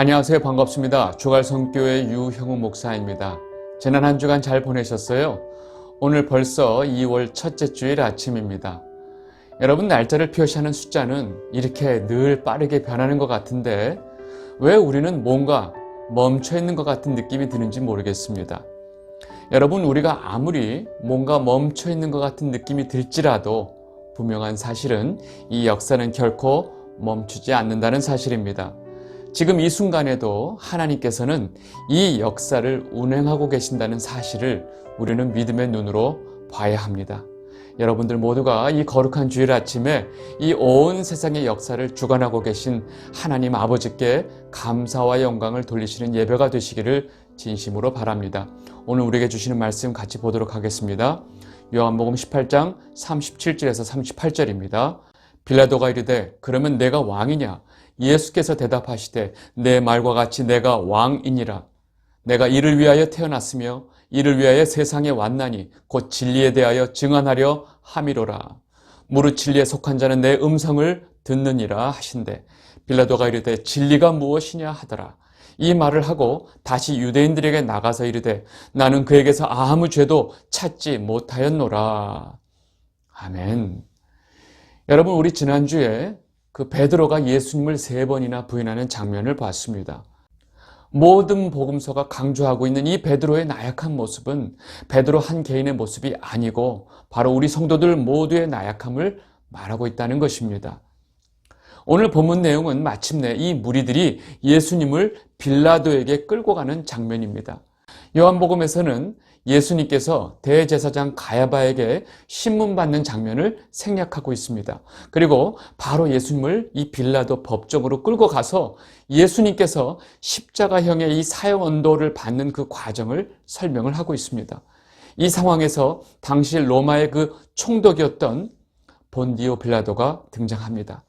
안녕하세요. 반갑습니다. 주갈성교회 유형우 목사입니다. 지난 한 주간 잘 보내셨어요? 오늘 벌써 2월 첫째 주일 아침입니다. 여러분 날짜를 표시하는 숫자는 이렇게 늘 빠르게 변하는 것 같은데 왜 우리는 뭔가 멈춰 있는 것 같은 느낌이 드는지 모르겠습니다. 여러분 우리가 아무리 뭔가 멈춰 있는 것 같은 느낌이 들지라도 분명한 사실은 이 역사는 결코 멈추지 않는다는 사실입니다. 지금 이 순간에도 하나님께서는 이 역사를 운행하고 계신다는 사실을 우리는 믿음의 눈으로 봐야 합니다. 여러분들 모두가 이 거룩한 주일 아침에 이 온 세상의 역사를 주관하고 계신 하나님 아버지께 감사와 영광을 돌리시는 예배가 되시기를 진심으로 바랍니다. 오늘 우리에게 주시는 말씀 같이 보도록 하겠습니다. 요한복음 18장 37절에서 38절입니다. 빌라도가 이르되 그러면 내가 왕이냐? 예수께서 대답하시되 내 말과 같이 내가 왕이니라. 내가 이를 위하여 태어났으며 이를 위하여 세상에 왔나니 곧 진리에 대하여 증언하려 함이로라. 무릇 진리에 속한 자는 내 음성을 듣느니라 하신대. 빌라도가 이르되 진리가 무엇이냐 하더라. 이 말을 하고 다시 유대인들에게 나가서 이르되 나는 그에게서 아무 죄도 찾지 못하였노라. 아멘. 여러분 우리 지난주에 그 베드로가 예수님을 세 번이나 부인하는 장면을 봤습니다. 모든 복음서가 강조하고 있는 이 베드로의 나약한 모습은 베드로 한 개인의 모습이 아니고 바로 우리 성도들 모두의 나약함을 말하고 있다는 것입니다. 오늘 본문 내용은 마침내 이 무리들이 예수님을 빌라도에게 끌고 가는 장면입니다. 요한복음에서는 예수님께서 대제사장 가야바에게 신문받는 장면을 생략하고 있습니다. 그리고 바로 예수님을 이 빌라도 법정으로 끌고 가서 예수님께서 십자가형의 이 사형 언도를 받는 그 과정을 설명을 하고 있습니다. 이 상황에서 당시 로마의 그 총독이었던 본디오 빌라도가 등장합니다.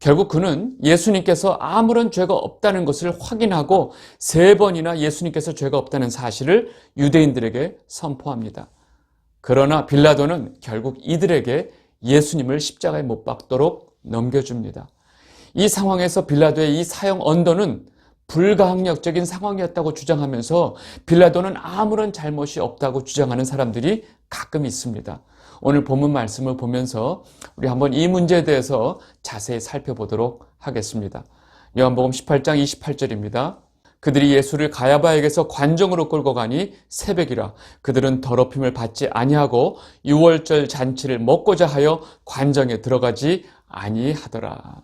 결국 그는 예수님께서 아무런 죄가 없다는 것을 확인하고 세 번이나 예수님께서 죄가 없다는 사실을 유대인들에게 선포합니다. 그러나 빌라도는 결국 이들에게 예수님을 십자가에 못 박도록 넘겨줍니다. 이 상황에서 빌라도의 이 사형 언도는 불가항력적인 상황이었다고 주장하면서 빌라도는 아무런 잘못이 없다고 주장하는 사람들이 가끔 있습니다. 오늘 본문 말씀을 보면서 우리 한번 이 문제에 대해서 자세히 살펴보도록 하겠습니다. 요한복음 18장 28절입니다. 그들이 예수를 가야바에게서 관정으로 끌고 가니 새벽이라 그들은 더럽힘을 받지 아니하고 유월절 잔치를 먹고자 하여 관정에 들어가지 아니하더라.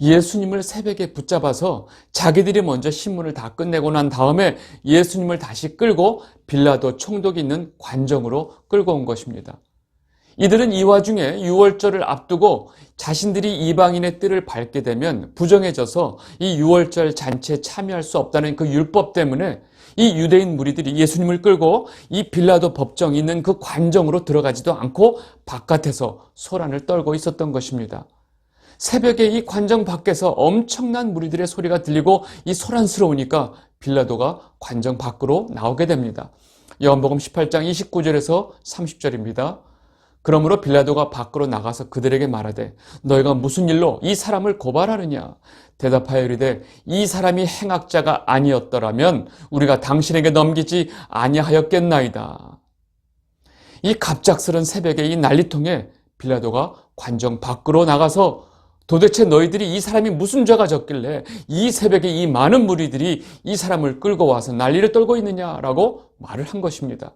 예수님을 새벽에 붙잡아서 자기들이 먼저 신문을 다 끝내고 난 다음에 예수님을 다시 끌고 빌라도 총독이 있는 관정으로 끌고 온 것입니다. 이들은 이 와중에 유월절을 앞두고 자신들이 이방인의 뜰을 밟게 되면 부정해져서 이 유월절 잔치에 참여할 수 없다는 그 율법 때문에 이 유대인 무리들이 예수님을 끌고 이 빌라도 법정 있는 그 관정으로 들어가지도 않고 바깥에서 소란을 떨고 있었던 것입니다. 새벽에 이 관정 밖에서 엄청난 무리들의 소리가 들리고 이 소란스러우니까 빌라도가 관정 밖으로 나오게 됩니다. 요한복음 18장 29절에서 30절입니다. 그러므로 빌라도가 밖으로 나가서 그들에게 말하되 너희가 무슨 일로 이 사람을 고발하느냐 대답하여 이르되 이 사람이 행악자가 아니었더라면 우리가 당신에게 넘기지 아니하였겠나이다. 이 갑작스런 새벽에 이 난리통에 빌라도가 관정 밖으로 나가서 도대체 너희들이 이 사람이 무슨 죄가 졌길래 이 새벽에 이 많은 무리들이 이 사람을 끌고 와서 난리를 떨고 있느냐라고 말을 한 것입니다.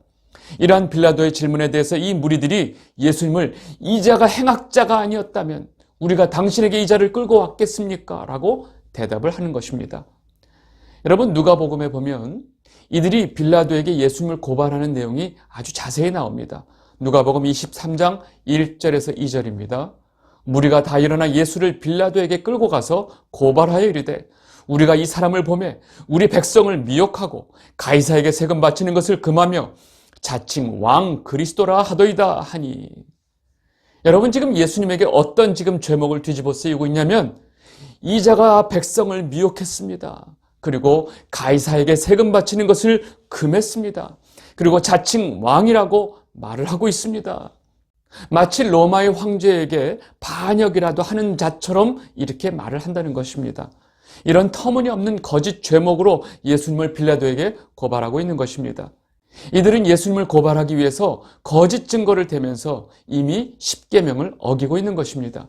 이러한 빌라도의 질문에 대해서 이 무리들이 예수님을 이자가 행악자가 아니었다면 우리가 당신에게 이자를 끌고 왔겠습니까? 라고 대답을 하는 것입니다. 여러분 누가복음에 보면 이들이 빌라도에게 예수님을 고발하는 내용이 아주 자세히 나옵니다. 누가복음 23장 1절에서 2절입니다. 무리가 다 일어나 예수를 빌라도에게 끌고 가서 고발하여 이르되 우리가 이 사람을 보매 우리 백성을 미혹하고 가이사에게 세금 바치는 것을 금하며 자칭 왕 그리스도라 하더이다 하니 여러분 지금 예수님에게 어떤 지금 죄목을 뒤집어 쓰이고 있냐면 이자가 백성을 미혹했습니다. 그리고 가이사에게 세금 바치는 것을 금했습니다. 그리고 자칭 왕이라고 말을 하고 있습니다. 마치 로마의 황제에게 반역이라도 하는 자처럼 이렇게 말을 한다는 것입니다. 이런 터무니없는 거짓 죄목으로 예수님을 빌라도에게 고발하고 있는 것입니다. 이들은 예수님을 고발하기 위해서 거짓 증거를 대면서 이미 십계명을 어기고 있는 것입니다.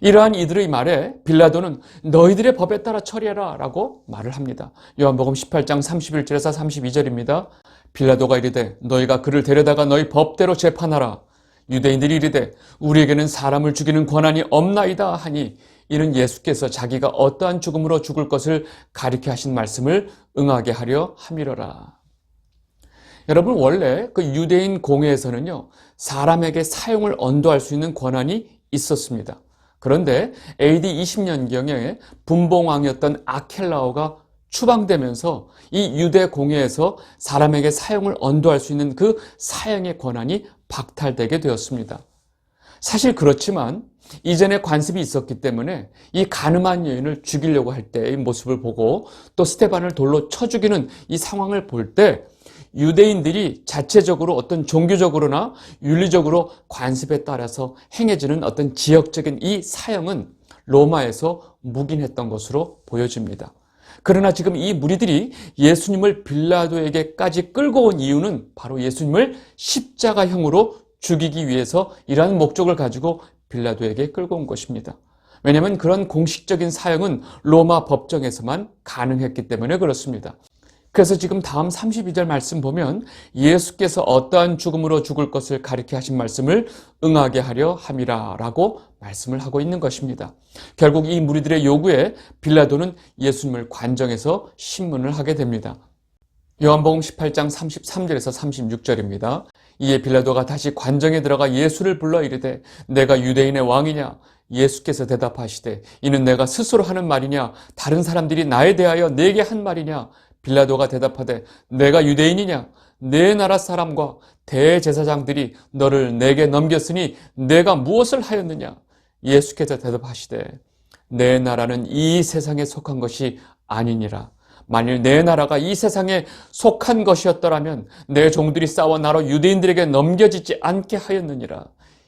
이러한 이들의 말에 빌라도는 너희들의 법에 따라 처리해라 라고 말을 합니다. 요한복음 18장 31절에서 32절입니다. 빌라도가 이르되 너희가 그를 데려다가 너희 법대로 재판하라. 유대인들이 이르되 우리에게는 사람을 죽이는 권한이 없나이다 하니 이는 예수께서 자기가 어떠한 죽음으로 죽을 것을 가리켜 하신 말씀을 응하게 하려 함이로라. 여러분 원래 그 유대인 공회에서는요 사람에게 사용을 언도할 수 있는 권한이 있었습니다. 그런데 AD 20년경에 분봉왕이었던 아켈라오가 추방되면서 이 유대 공회에서 사람에게 사용을 언도할 수 있는 그 사형의 권한이 박탈되게 되었습니다. 사실 그렇지만 이전에 관습이 있었기 때문에 이 가늠한 여인을 죽이려고 할 때의 모습을 보고 또 스테반을 돌로 쳐 죽이는 이 상황을 볼 때 유대인들이 자체적으로 어떤 종교적으로나 윤리적으로 관습에 따라서 행해지는 어떤 지역적인 이 사형은 로마에서 묵인했던 것으로 보여집니다. 그러나 지금 이 무리들이 예수님을 빌라도에게까지 끌고 온 이유는 바로 예수님을 십자가형으로 죽이기 위해서 이러한 목적을 가지고 빌라도에게 끌고 온 것입니다. 왜냐하면 그런 공식적인 사형은 로마 법정에서만 가능했기 때문에 그렇습니다. 그래서 지금 다음 32절 말씀 보면 예수께서 어떠한 죽음으로 죽을 것을 가리켜 하신 말씀을 응하게 하려 함이라 라고 말씀을 하고 있는 것입니다. 결국 이 무리들의 요구에 빌라도는 예수님을 관정해서 신문을 하게 됩니다. 요한복음 18장 33절에서 36절입니다. 이에 빌라도가 다시 관정에 들어가 예수를 불러 이르되 내가 유대인의 왕이냐 예수께서 대답하시되 이는 내가 스스로 하는 말이냐 다른 사람들이 나에 대하여 내게 한 말이냐 빌라도가 대답하되 내가 유대인이냐? 내 나라 사람과 대제사장들이 너를 내게 넘겼으니 내가 무엇을 하였느냐? 예수께서 대답하시되 내 나라는 이 세상에 속한 것이 아니니라. 만일 내 나라가 이 세상에 속한 것이었더라면 내 종들이 싸워 나로 유대인들에게 넘겨지지 않게 하였느니라.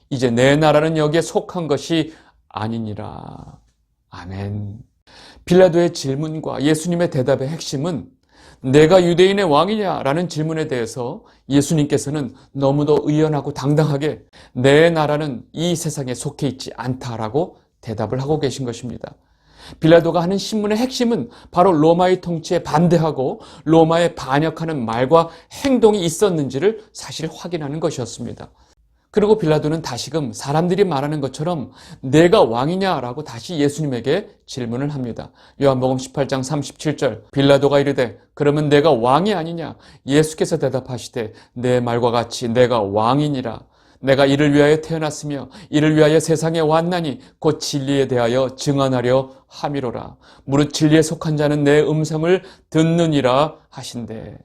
이제 내 나라는 여기에 속한 것이 아니니라. 아멘. 빌라도의 질문과 예수님의 대답의 핵심은 내가 유대인의 왕이냐라는 질문에 대해서 예수님께서는 너무도 의연하고 당당하게 내 나라는 이 세상에 속해 있지 않다라고 대답을 하고 계신 것입니다. 빌라도가 하는 신문의 핵심은 바로 로마의 통치에 반대하고 로마에 반역하는 말과 행동이 있었는지를 사실 확인하는 것이었습니다. 그리고 빌라도는 다시금 사람들이 말하는 것처럼 내가 왕이냐라고 다시 예수님에게 질문을 합니다. 요한복음 18장 37절 빌라도가 이르되 그러면 내가 왕이 아니냐? 예수께서 대답하시되 내 말과 같이 내가 왕이니라. 내가 이를 위하여 태어났으며 이를 위하여 세상에 왔나니 곧 진리에 대하여 증언하려 함이로라. 무릇 진리에 속한 자는 내 음성을 듣느니라 하신대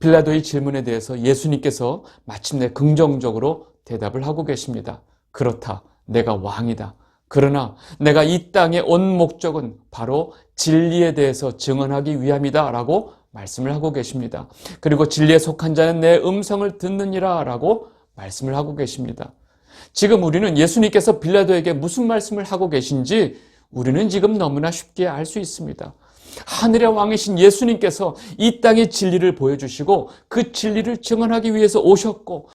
빌라도의 질문에 대해서 예수님께서 마침내 긍정적으로 대답을 하고 계십니다. 그렇다. 내가 왕이다. 그러나 내가 이 땅에 온 목적은 바로 진리에 대해서 증언하기 위함이다. 라고 말씀을 하고 계십니다. 그리고 진리에 속한 자는 내 음성을 듣느니라. 라고 말씀을 하고 계십니다. 지금 우리는 예수님께서 빌라도에게 무슨 말씀을 하고 계신지 우리는 지금 너무나 쉽게 알 수 있습니다. 하늘의 왕이신 예수님께서 이 땅의 진리를 보여주시고 그 진리를 증언하기 위해서 오셨고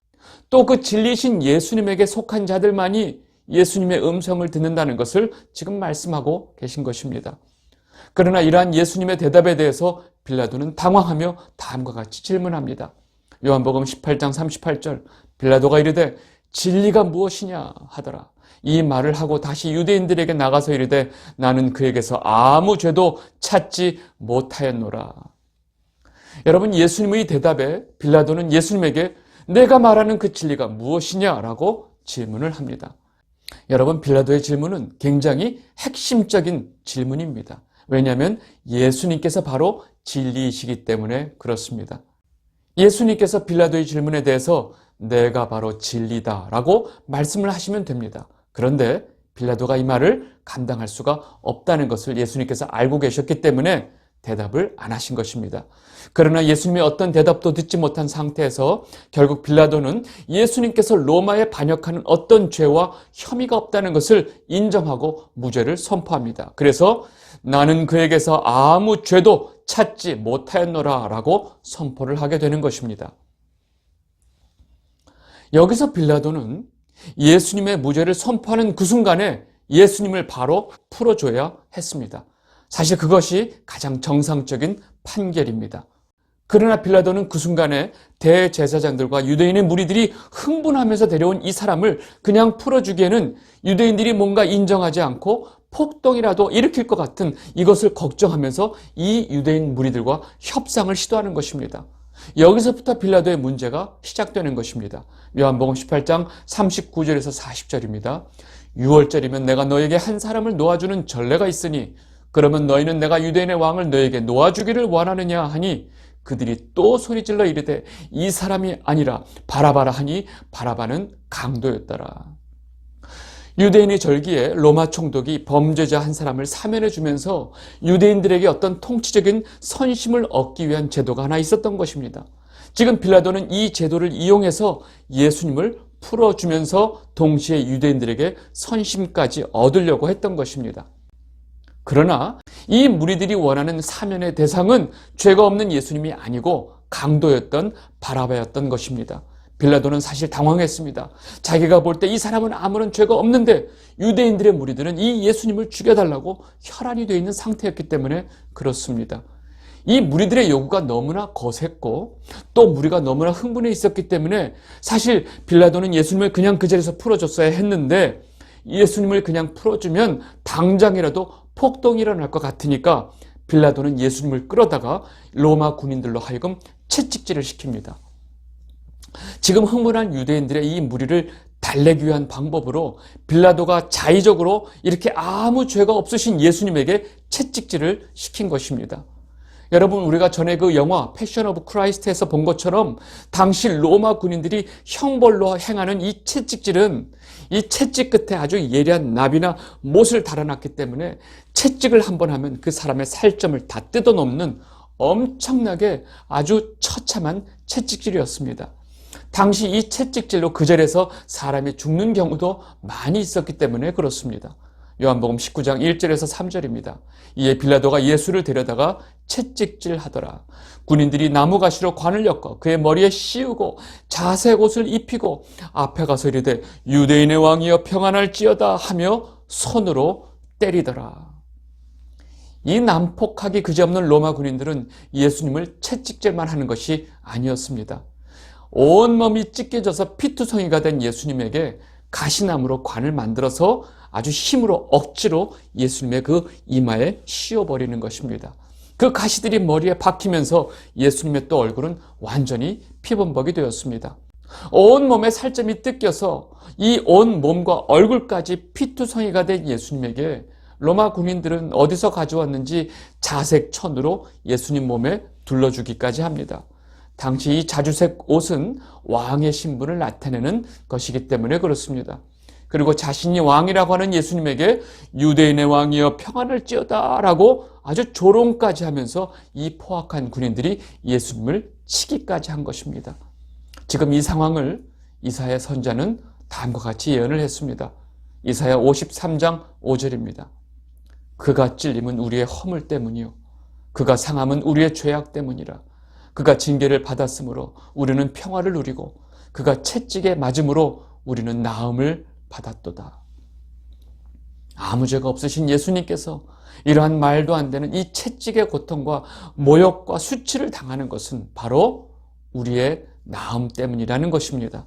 또 그 진리신 예수님에게 속한 자들만이 예수님의 음성을 듣는다는 것을 지금 말씀하고 계신 것입니다. 그러나 이러한 예수님의 대답에 대해서 빌라도는 당황하며 다음과 같이 질문합니다. 요한복음 18장 38절 빌라도가 이르되 진리가 무엇이냐 하더라. 이 말을 하고 다시 유대인들에게 나가서 이르되 나는 그에게서 아무 죄도 찾지 못하였노라. 여러분 예수님의 대답에 빌라도는 예수님에게 내가 말하는 그 진리가 무엇이냐라고 질문을 합니다. 여러분 빌라도의 질문은 굉장히 핵심적인 질문입니다. 왜냐하면 예수님께서 바로 진리이시기 때문에 그렇습니다. 예수님께서 빌라도의 질문에 대해서 내가 바로 진리다라고 말씀을 하시면 됩니다. 그런데 빌라도가 이 말을 감당할 수가 없다는 것을 예수님께서 알고 계셨기 때문에 대답을 안 하신 것입니다. 그러나 예수님의 어떤 대답도 듣지 못한 상태에서 결국 빌라도는 예수님께서 로마에 반역하는 어떤 죄와 혐의가 없다는 것을 인정하고 무죄를 선포합니다. 그래서 나는 그에게서 아무 죄도 찾지 못하였노라 라고 선포를 하게 되는 것입니다. 여기서 빌라도는 예수님의 무죄를 선포하는 그 순간에 예수님을 바로 풀어줘야 했습니다. 사실 그것이 가장 정상적인 판결입니다. 그러나 빌라도는 그 순간에 대제사장들과 유대인의 무리들이 흥분하면서 데려온 이 사람을 그냥 풀어주기에는 유대인들이 뭔가 인정하지 않고 폭동이라도 일으킬 것 같은 이것을 걱정하면서 이 유대인 무리들과 협상을 시도하는 것입니다. 여기서부터 빌라도의 문제가 시작되는 것입니다. 요한복음 18장 39절에서 40절입니다. 6월절이면 내가 너에게 한 사람을 놓아주는 전례가 있으니 그러면 너희는 내가 유대인의 왕을 너에게 놓아주기를 원하느냐 하니 그들이 또 소리질러 이르되 이 사람이 아니라 바라바라 하니 바라바는 강도였더라. 유대인의 절기에 로마 총독이 범죄자 한 사람을 사면해 주면서 유대인들에게 어떤 통치적인 선심을 얻기 위한 제도가 하나 있었던 것입니다. 지금 빌라도는 이 제도를 이용해서 예수님을 풀어주면서 동시에 유대인들에게 선심까지 얻으려고 했던 것입니다. 그러나 이 무리들이 원하는 사면의 대상은 죄가 없는 예수님이 아니고 강도였던 바라바였던 것입니다. 빌라도는 사실 당황했습니다. 자기가 볼 때 이 사람은 아무런 죄가 없는데 유대인들의 무리들은 이 예수님을 죽여달라고 혈안이 되어 있는 상태였기 때문에 그렇습니다. 이 무리들의 요구가 너무나 거셌고 또 무리가 너무나 흥분해 있었기 때문에 사실 빌라도는 예수님을 그냥 그 자리에서 풀어줬어야 했는데 예수님을 그냥 풀어주면 당장이라도 폭동이 일어날 것 같으니까 빌라도는 예수님을 끌어다가 로마 군인들로 하여금 채찍질을 시킵니다. 지금 흥분한 유대인들의 이 무리를 달래기 위한 방법으로 빌라도가 자의적으로 이렇게 아무 죄가 없으신 예수님에게 채찍질을 시킨 것입니다. 여러분 우리가 전에 그 영화 패션 오브 크라이스트에서 본 것처럼 당시 로마 군인들이 형벌로 행하는 이 채찍질은 이 채찍 끝에 아주 예리한 나비나 못을 달아놨기 때문에 채찍을 한 번 하면 그 사람의 살점을 다 뜯어놓는 엄청나게 아주 처참한 채찍질이었습니다. 당시 이 채찍질로 그 자리에서 사람이 죽는 경우도 많이 있었기 때문에 그렇습니다. 요한복음 19장 1절에서 3절입니다. 이에 빌라도가 예수를 데려다가 채찍질 하더라. 군인들이 나무가시로 관을 엮어 그의 머리에 씌우고 자색 옷을 입히고 앞에 가서 이르되 유대인의 왕이여 평안할지어다 하며 손으로 때리더라. 이 난폭하기 그지없는 로마 군인들은 예수님을 채찍질만 하는 것이 아니었습니다. 온몸이 찢겨져서 피투성이가 된 예수님에게 가시나무로 관을 만들어서 아주 힘으로 억지로 예수님의 그 이마에 씌워버리는 것입니다. 그 가시들이 머리에 박히면서 예수님의 또 얼굴은 완전히 피범벅이 되었습니다. 온 몸에 살점이 뜯겨서 이 온 몸과 얼굴까지 피투성이가 된 예수님에게 로마 군인들은 어디서 가져왔는지 자색 천으로 예수님 몸에 둘러주기까지 합니다. 당시 이 자주색 옷은 왕의 신분을 나타내는 것이기 때문에 그렇습니다. 그리고 자신이 왕이라고 하는 예수님에게 유대인의 왕이여 평안을 찌어다라고 아주 조롱까지 하면서 이 포악한 군인들이 예수님을 치기까지 한 것입니다. 지금 이 상황을 이사야 선자는 다음과 같이 예언을 했습니다. 이사야 53장 5절입니다. 그가 찔림은 우리의 허물 때문이요. 그가 상함은 우리의 죄악 때문이라. 그가 징계를 받았으므로 우리는 평화를 누리고 그가 채찍에 맞음으로 우리는 나음을 받았도다. 아무 죄가 없으신 예수님께서 이러한 말도 안 되는 이 채찍의 고통과 모욕과 수치를 당하는 것은 바로 우리의 나음 때문이라는 것입니다.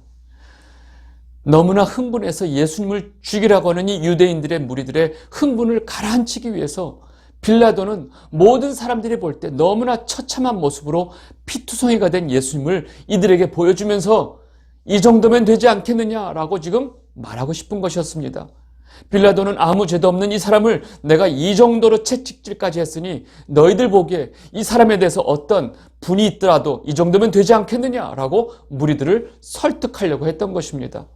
너무나 흥분해서 예수님을 죽이라고 하는 이 유대인들의 무리들의 흥분을 가라앉히기 위해서 빌라도는 모든 사람들이 볼 때 너무나 처참한 모습으로 피투성이가 된 예수님을 이들에게 보여주면서 이 정도면 되지 않겠느냐라고 지금 말하고 싶은 것이었습니다. 빌라도는 아무 죄도 없는 이 사람을 내가 이 정도로 채찍질까지 했으니 너희들 보기에 이 사람에 대해서 어떤 분이 있더라도 이 정도면 되지 않겠느냐라고 무리들을 설득하려고 했던 것입니다.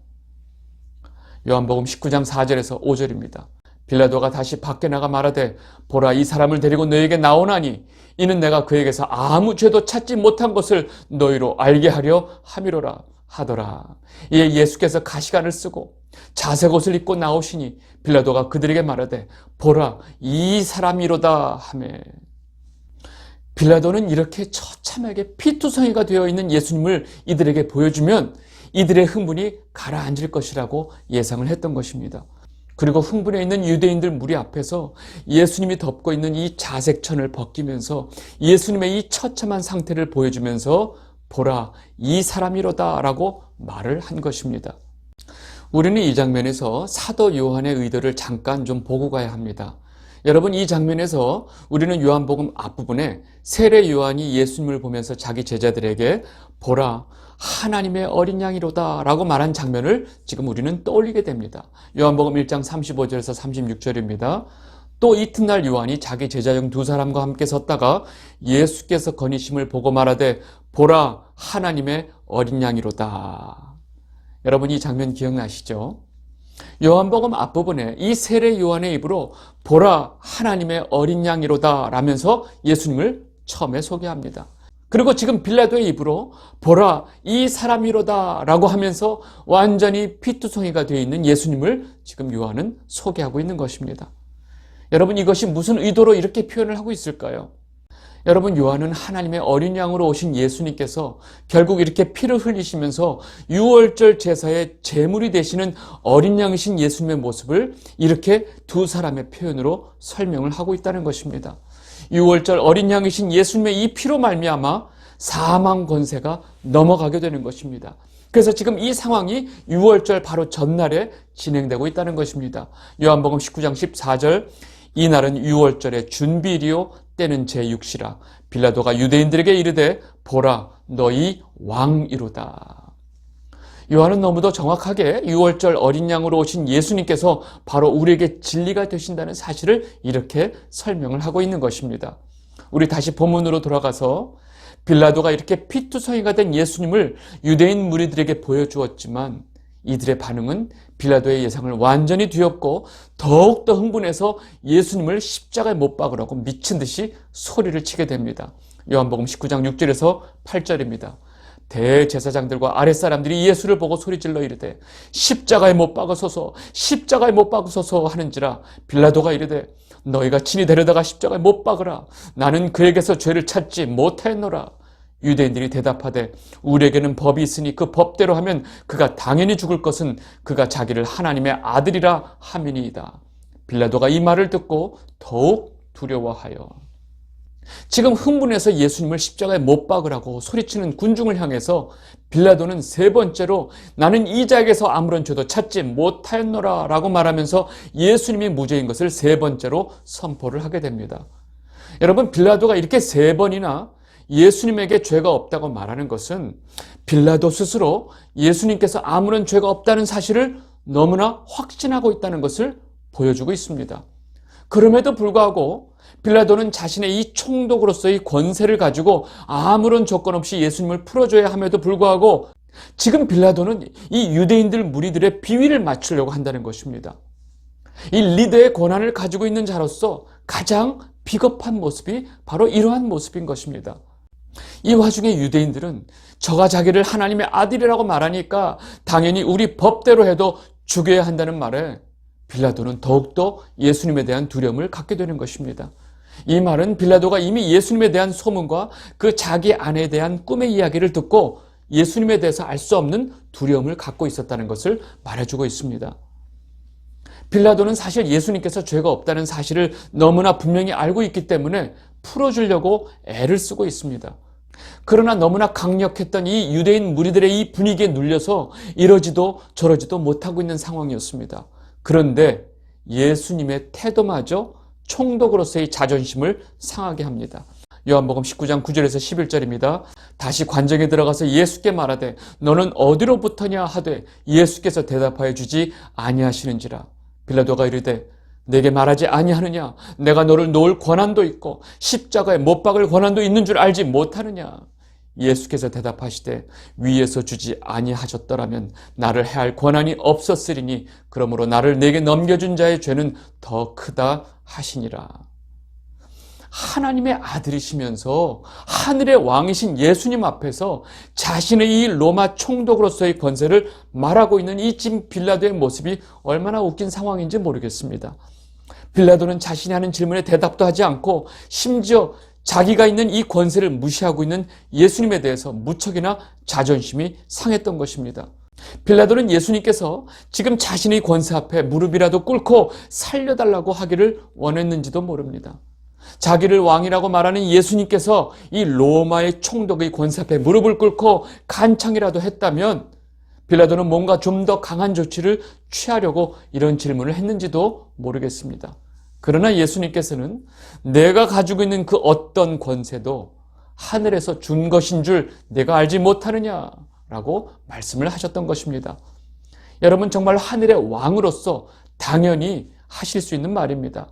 요한복음 19장 4절에서 5절입니다. 빌라도가 다시 밖에 나가 말하되 보라 이 사람을 데리고 너에게 나오나니 이는 내가 그에게서 아무 죄도 찾지 못한 것을 너희로 알게 하려 함이로라. 하더라. 이에 예수께서 가시관을 쓰고 자색 옷을 입고 나오시니 빌라도가 그들에게 말하되 보라 이 사람이로다 하매 빌라도는 이렇게 처참하게 피투성이가 되어 있는 예수님을 이들에게 보여주면 이들의 흥분이 가라앉을 것이라고 예상을 했던 것입니다. 그리고 흥분해 있는 유대인들 무리 앞에서 예수님이 덮고 있는 이 자색천을 벗기면서 예수님의 이 처참한 상태를 보여주면서 보라 이 사람이로다 라고 말을 한 것입니다. 우리는 이 장면에서 사도 요한의 의도를 잠깐 좀 보고 가야 합니다. 여러분 이 장면에서 우리는 요한복음 앞부분에 세례 요한이 예수님을 보면서 자기 제자들에게 보라 하나님의 어린 양이로다 라고 말한 장면을 지금 우리는 떠올리게 됩니다. 요한복음 1장 35절에서 36절입니다. 또 이튿날 요한이 자기 제자 중 두 사람과 함께 섰다가 예수께서 거니심을 보고 말하되 보라 하나님의 어린 양이로다. 여러분 이 장면 기억나시죠? 요한복음 앞부분에 이 세례 요한의 입으로 보라 하나님의 어린 양이로다 라면서 예수님을 처음에 소개합니다. 그리고 지금 빌라도의 입으로 보라 이 사람이로다 라고 하면서 완전히 피투성이가 되어 있는 예수님을 지금 요한은 소개하고 있는 것입니다. 여러분 이것이 무슨 의도로 이렇게 표현을 하고 있을까요? 여러분 요한은 하나님의 어린 양으로 오신 예수님께서 결국 이렇게 피를 흘리시면서 유월절 제사의 제물이 되시는 어린 양이신 예수님의 모습을 이렇게 두 사람의 표현으로 설명을 하고 있다는 것입니다. 유월절 어린 양이신 예수님의 이 피로 말미암아 사망 권세가 넘어가게 되는 것입니다. 그래서 지금 이 상황이 유월절 바로 전날에 진행되고 있다는 것입니다. 요한복음 19장 14절 이 날은 유월절의 준비리요 때는 제6시라 빌라도가 유대인들에게 이르되 보라 너희 왕이로다. 요한은 너무도 정확하게 유월절 어린 양으로 오신 예수님께서 바로 우리에게 진리가 되신다는 사실을 이렇게 설명을 하고 있는 것입니다. 우리 다시 본문으로 돌아가서 빌라도가 이렇게 피투성이가 된 예수님을 유대인 무리들에게 보여주었지만 이들의 반응은 빌라도의 예상을 완전히 뒤엎고 더욱더 흥분해서 예수님을 십자가에 못 박으라고 미친 듯이 소리를 치게 됩니다. 요한복음 19장 6절에서 8절입니다. 대제사장들과 아랫사람들이 예수를 보고 소리질러 이르되 십자가에 못 박으소서 십자가에 못 박으소서 하는지라 빌라도가 이르되 너희가 친히 데려다가 십자가에 못 박으라 나는 그에게서 죄를 찾지 못했노라 유대인들이 대답하되 우리에게는 법이 있으니 그 법대로 하면 그가 당연히 죽을 것은 그가 자기를 하나님의 아들이라 함이니이다. 빌라도가 이 말을 듣고 더욱 두려워하여 지금 흥분해서 예수님을 십자가에 못 박으라고 소리치는 군중을 향해서 빌라도는 세 번째로 나는 이 자에게서 아무런 죄도 찾지 못하였노라 라고 말하면서 예수님이 무죄인 것을 세 번째로 선포를 하게 됩니다. 여러분 빌라도가 이렇게 세 번이나 예수님에게 죄가 없다고 말하는 것은 빌라도 스스로 예수님께서 아무런 죄가 없다는 사실을 너무나 확신하고 있다는 것을 보여주고 있습니다. 그럼에도 불구하고 빌라도는 자신의 이 총독으로서의 권세를 가지고 아무런 조건 없이 예수님을 풀어줘야 함에도 불구하고 지금 빌라도는 이 유대인들 무리들의 비위를 맞추려고 한다는 것입니다. 이 리더의 권한을 가지고 있는 자로서 가장 비겁한 모습이 바로 이러한 모습인 것입니다. 이 와중에 유대인들은 저가 자기를 하나님의 아들이라고 말하니까 당연히 우리 법대로 해도 죽여야 한다는 말에 빌라도는 더욱더 예수님에 대한 두려움을 갖게 되는 것입니다. 이 말은 빌라도가 이미 예수님에 대한 소문과 그 자기 아내에 대한 꿈의 이야기를 듣고 예수님에 대해서 알 수 없는 두려움을 갖고 있었다는 것을 말해주고 있습니다. 빌라도는 사실 예수님께서 죄가 없다는 사실을 너무나 분명히 알고 있기 때문에 풀어주려고 애를 쓰고 있습니다. 그러나 너무나 강력했던 이 유대인 무리들의 이 분위기에 눌려서 이러지도 저러지도 못하고 있는 상황이었습니다. 그런데 예수님의 태도마저 총독으로서의 자존심을 상하게 합니다. 요한복음 19장 9절에서 11절입니다. 다시 관정에 들어가서 예수께 말하되 너는 어디로부터냐 하되 예수께서 대답하여 주지 아니하시는지라. 빌라도가 이르되 내게 말하지 아니하느냐 내가 너를 놓을 권한도 있고 십자가에 못 박을 권한도 있는 줄 알지 못하느냐 예수께서 대답하시되 위에서 주지 아니하셨더라면 나를 해할 권한이 없었으리니 그러므로 나를 내게 넘겨준 자의 죄는 더 크다 하시니라 하나님의 아들이시면서 하늘의 왕이신 예수님 앞에서 자신의 이 로마 총독으로서의 권세를 말하고 있는 이 찜 빌라도의 모습이 얼마나 웃긴 상황인지 모르겠습니다. 빌라도는 자신이 하는 질문에 대답도 하지 않고 심지어 자기가 있는 이 권세를 무시하고 있는 예수님에 대해서 무척이나 자존심이 상했던 것입니다. 빌라도는 예수님께서 지금 자신의 권세 앞에 무릎이라도 꿇고 살려달라고 하기를 원했는지도 모릅니다. 자기를 왕이라고 말하는 예수님께서 이 로마의 총독의 권세 앞에 무릎을 꿇고 간청이라도 했다면 빌라도는 뭔가 좀 더 강한 조치를 취하려고 이런 질문을 했는지도 모르겠습니다. 그러나 예수님께서는 내가 가지고 있는 그 어떤 권세도 하늘에서 준 것인 줄 내가 알지 못하느냐라고 말씀을 하셨던 것입니다. 여러분 정말 하늘의 왕으로서 당연히 하실 수 있는 말입니다.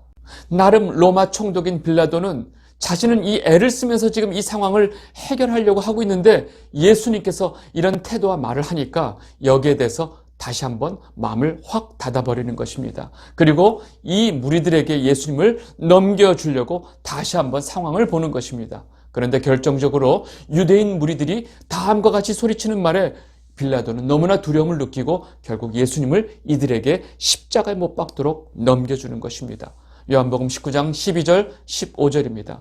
나름 로마 총독인 빌라도는 자신은 이 애를 쓰면서 지금 이 상황을 해결하려고 하고 있는데 예수님께서 이런 태도와 말을 하니까 여기에 대해서 다시 한번 마음을 확 닫아버리는 것입니다. 그리고 이 무리들에게 예수님을 넘겨주려고 다시 한번 상황을 보는 것입니다. 그런데 결정적으로 유대인 무리들이 다음과 같이 소리치는 말에 빌라도는 너무나 두려움을 느끼고 결국 예수님을 이들에게 십자가에 못 박도록 넘겨주는 것입니다. 요한복음 19장 12절 15절입니다.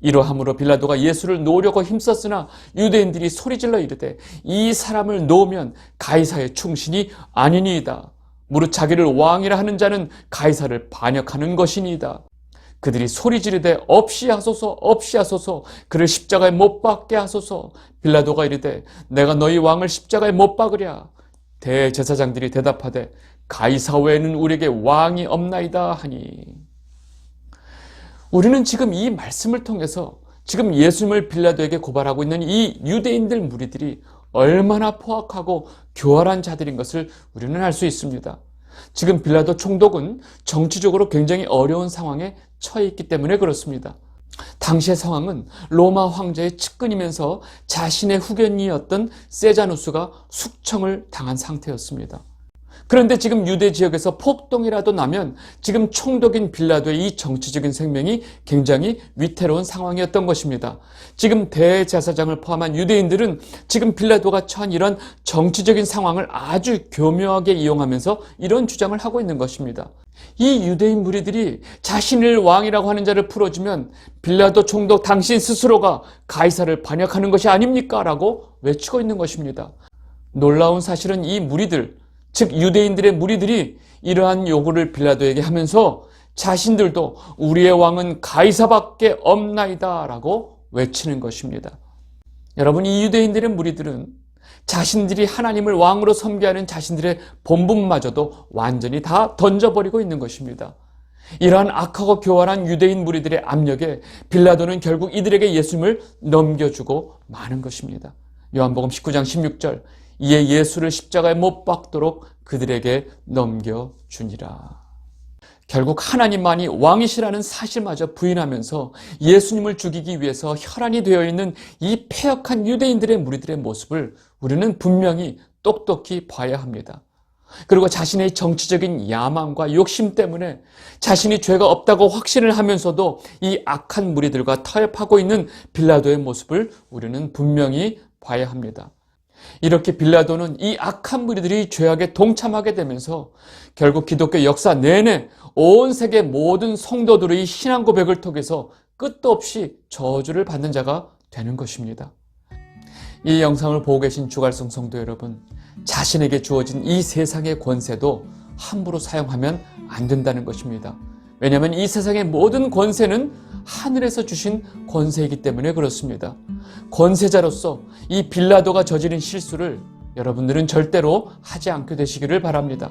이러함으로 빌라도가 예수를 놓으려고 힘썼으나 유대인들이 소리질러 이르되 이 사람을 놓으면 가이사의 충신이 아니니이다. 무릇 자기를 왕이라 하는 자는 가이사를 반역하는 것이니이다. 그들이 소리 지르되 없이 하소서 없이 하소서 그를 십자가에 못 박게 하소서 빌라도가 이르되 내가 너희 왕을 십자가에 못 박으랴 대제사장들이 대답하되 가이사 외에는 우리에게 왕이 없나이다 하니 우리는 지금 이 말씀을 통해서 지금 예수님을 빌라도에게 고발하고 있는 이 유대인들 무리들이 얼마나 포악하고 교활한 자들인 것을 우리는 알 수 있습니다. 지금 빌라도 총독은 정치적으로 굉장히 어려운 상황에 처해 있기 때문에 그렇습니다. 당시의 상황은 로마 황제의 측근이면서 자신의 후견이었던 세자누스가 숙청을 당한 상태였습니다. 그런데 지금 유대 지역에서 폭동이라도 나면 지금 총독인 빌라도의 이 정치적인 생명이 굉장히 위태로운 상황이었던 것입니다. 지금 대제사장을 포함한 유대인들은 지금 빌라도가 처한 이런 정치적인 상황을 아주 교묘하게 이용하면서 이런 주장을 하고 있는 것입니다. 이 유대인 무리들이 자신을 왕이라고 하는 자를 풀어주면 빌라도 총독 당신 스스로가 가이사를 반역하는 것이 아닙니까? 라고 외치고 있는 것입니다. 놀라운 사실은 이 무리들, 즉 유대인들의 무리들이 이러한 요구를 빌라도에게 하면서 자신들도 우리의 왕은 가이사밖에 없나이다 라고 외치는 것입니다. 여러분 이 유대인들의 무리들은 자신들이 하나님을 왕으로 섬기하는 자신들의 본분마저도 완전히 다 던져버리고 있는 것입니다. 이러한 악하고 교활한 유대인 무리들의 압력에 빌라도는 결국 이들에게 예수님을 넘겨주고 마는 것입니다. 요한복음 19장 16절 이에 예수를 십자가에 못 박도록 그들에게 넘겨주니라. 결국 하나님만이 왕이시라는 사실마저 부인하면서 예수님을 죽이기 위해서 혈안이 되어 있는 이 폐역한 유대인들의 무리들의 모습을 우리는 분명히 똑똑히 봐야 합니다. 그리고 자신의 정치적인 야망과 욕심 때문에 자신이 죄가 없다고 확신을 하면서도 이 악한 무리들과 타협하고 있는 빌라도의 모습을 우리는 분명히 봐야 합니다. 이렇게 빌라도는 이 악한 무리들이 죄악에 동참하게 되면서 결국 기독교 역사 내내 온 세계 모든 성도들의 신앙 고백을 통해서 끝도 없이 저주를 받는 자가 되는 것입니다. 이 영상을 보고 계신 주갈성 성도 여러분, 자신에게 주어진 이 세상의 권세도 함부로 사용하면 안 된다는 것입니다. 왜냐하면 이 세상의 모든 권세는 하늘에서 주신 권세이기 때문에 그렇습니다. 권세자로서 이 빌라도가 저지른 실수를 여러분들은 절대로 하지 않게 되시기를 바랍니다.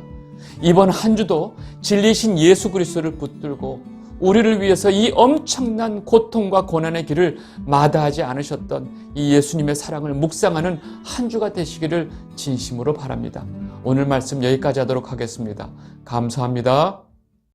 이번 한 주도 진리신 예수 그리스도를 붙들고 우리를 위해서 이 엄청난 고통과 고난의 길을 마다하지 않으셨던 이 예수님의 사랑을 묵상하는 한 주가 되시기를 진심으로 바랍니다. 오늘 말씀 여기까지 하도록 하겠습니다. 감사합니다.